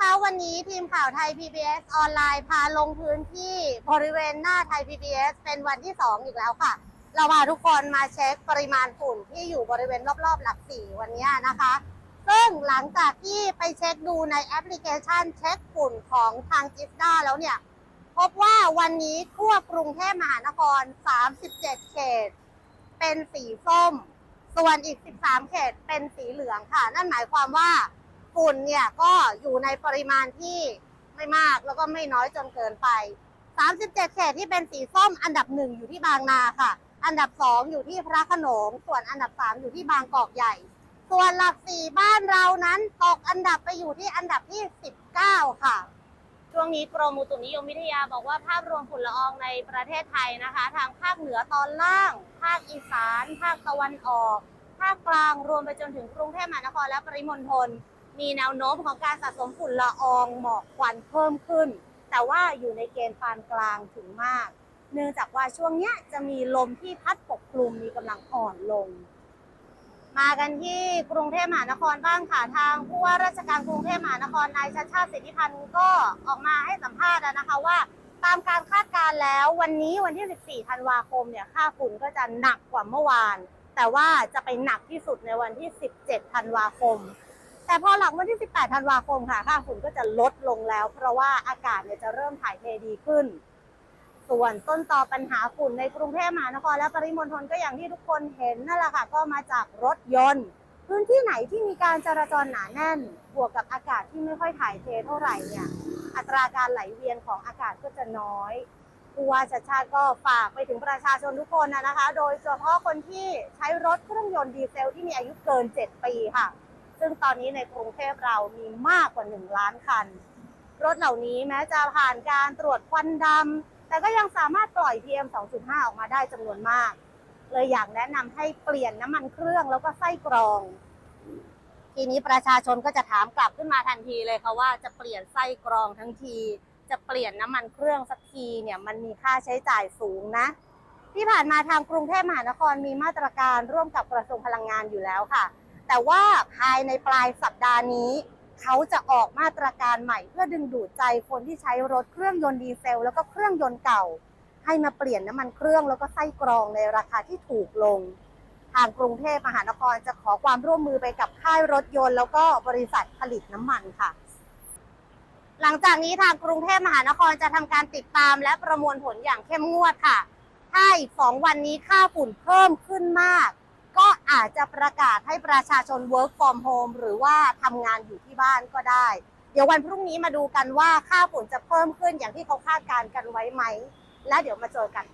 คะวันนี้ทีมข่าวไทย PBS ออนไลน์พาลงพื้นที่บริเวณหน้าไทย PBS เป็นวันที่ 2 อีกแล้วค่ะ เราพาทุกคนมาเช็คปริมาณฝุ่นที่อยู่บริเวณรอบๆ หลักสี่วันนี้นะคะ ซึ่งหลังจากที่ไปเช็คดูในแอปพลิเคชันเช็คฝุ่นของทางจิสด้าแล้วเนี่ย พบว่าวันนี้ทั่วกรุงเทพมหานคร 37 เขต เป็นสีส้ม ส่วนอีก 13 เขตเป็นสีเหลืองค่ะ นั่นหมายความว่า ฝุ่นเนี่ยก็อยู่ในปริมาณที่ไม่มากแล้วก็ไม่น้อยจนเกินไป 37 เขตที่เป็นสีส้มอันดับหนึ่งอยู่ที่บางนาค่ะ อันดับสองอยู่ที่พระขนง ส่วนอันดับสามอยู่ที่บางกอกใหญ่ ส่วนหลักสี่บ้านเรานั้นตกอันดับไปอยู่ที่อันดับที่ 19 ค่ะ ช่วงนี้กรมอุตุนิยมวิทยาบอกว่าภาพรวมฝุ่นละอองในประเทศไทยนะคะ ทางภาคเหนือตอนล่าง ภาคอีสาน ภาคตะวันออก ภาคกลางรวมไปจนถึงกรุงเทพมหานครและปริมณฑล มีแนวโน้มของการสะสมฝุ่นละอองหมอกควันเพิ่มขึ้น แต่ว่าอยู่ในเกณฑ์ปานกลางถึงมาก เนื่องจากว่าช่วงนี้จะมีลมที่พัดปกคลุมมีกำลังอ่อนลง มากันที่กรุงเทพมหานครบ้างค่ะทางผู้ว่าราชการกรุงเทพมหานครนายชัชชาติสิทธิพันธ์ก็ออกมาให้สัมภาษณ์นะคะว่าตามการคาดการณ์แล้ววันนี้วันที่ 14 ธันวาคมเนี่ยค่าฝุ่นก็จะหนักกว่าเมื่อวาน แต่ว่าจะไปหนักที่สุดในวันที่ 17 ธันวาคม แต่พอหลังวันที่ 18 ธันวาคมค่ะ ค่าฝุ่นก็จะลดลงแล้ว เพราะว่าอากาศเนี่ยจะเริ่มถ่ายเทดีขึ้น ส่วนต้นต่อปัญหาฝุ่นในกรุงเทพมหานครและปริมณฑลก็อย่างที่ทุกคนเห็นนั่นแหละค่ะ ก็มาจากรถยนต์ พื้นที่ไหนที่มีการจราจรหนาแน่น บวกกับอากาศที่ไม่ค่อยถ่ายเทเท่าไหร่เนี่ย อัตราการไหลเวียนของอากาศก็จะน้อยผู้ว่าชัดชาติก็ฝากไปถึงประชาชนทุกคนนะนะคะ โดยเฉพาะคนที่ใช้รถเครื่องยนต์ดีเซลที่มีอายุเกิน 7 ปีค่ะ ซึ่งตอนนี้ในกรุงเทพเรามีมากกว่า 1 ล้านคัน รถเหล่านี้แม้จะผ่านการตรวจควันดำ แต่ก็ยังสามารถปล่อย PM 2.5 ออกมาได้จำนวนมาก เลยอยากแนะนำให้เปลี่ยนน้ำมันเครื่องแล้วก็ไส้กรอง ทีนี้ประชาชนก็จะถามกลับขึ้นมาทันทีเลยค่ะว่าจะเปลี่ยนไส้กรองทั้งที จะเปลี่ยนน้ำมันเครื่องสักทีเนี่ยมันมีค่าใช้จ่ายสูงนะที่ผ่านมาทางกรุงเทพมหานครมีมาตรการร่วมกับกระทรวงพลังงานอยู่แล้วค่ะ แต่ว่าภายในปลายสัปดาห์นี้ เขาจะออกมาตรการใหม่เพื่อดึงดูดใจคนที่ใช้รถเครื่องยนต์ดีเซล แล้วก็เครื่องยนต์เก่า ให้มาเปลี่ยนน้ำมันเครื่องแล้วก็ไส้กรองในราคาที่ถูกลง ทางกรุงเทพมหานครจะขอความร่วมมือไปกับค่ายรถยนต์ แล้วก็บริษัทผลิตน้ำมันค่ะหลังจากนี้ทางกรุงเทพมหานครจะทำการติดตามและประมวลผลอย่างเข้มงวดค่ะ ถ้าอีกสองวันนี้ค่าฝุ่นเพิ่มขึ้นมาก อาจจะประกาศให้ประชาชน work from home หรือว่าทำงานอยู่ที่บ้านก็ได้ เดี๋ยววันพรุ่งนี้มาดูกันว่าค่าฝุ่นจะเพิ่มขึ้นอย่างที่เขาคาดการณ์กันไว้ไหม และเดี๋ยวมาเจอกัน